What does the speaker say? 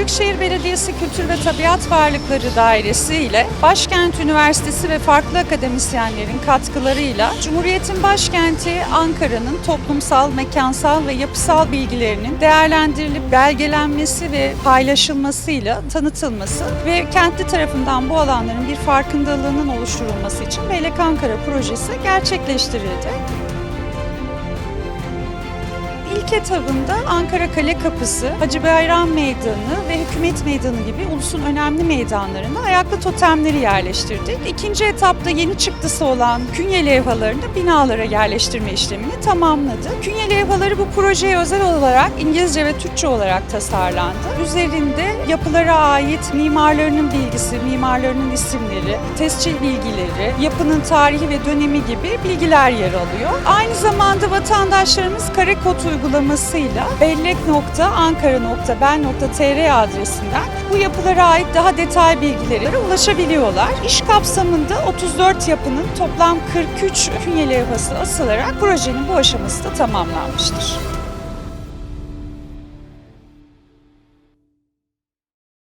Belediyesi Kültür ve Tabiat Varlıkları Dairesi ile Başkent Üniversitesi ve farklı akademisyenlerin katkılarıyla Cumhuriyet'in başkenti Ankara'nın toplumsal, mekansal ve yapısal bilgilerinin değerlendirilip belgelenmesi ve paylaşılmasıyla tanıtılması ve kentli tarafından bu alanların bir farkındalığının oluşturulması için Bellek Ankara projesi gerçekleştirildi. İlk etabında Ankara Kale Kapısı, Hacı Bayram Meydanı ve Hükümet Meydanı gibi ulusun önemli meydanlarında ayaklı totemleri yerleştirdik. İkinci etapta yeni çıktısı olan künye levhalarını binalara yerleştirme işlemini tamamladı. Künye levhaları bu projeye özel olarak İngilizce ve Türkçe olarak tasarlandı. Üzerinde yapılara ait mimarlarının bilgisi, mimarlarının isimleri, tescil bilgileri, yapının tarihi ve dönemi gibi bilgiler yer alıyor. Aynı zamanda vatandaşlarımız kare kod uygulamasıyla bellek.ankara.bel.tr adresinden bu yapılara ait daha detay bilgilere ulaşabiliyorlar. İş kapsamında 34 yapının toplam 43 künye levhası asılarak projenin bu aşaması da tamamlanmıştır.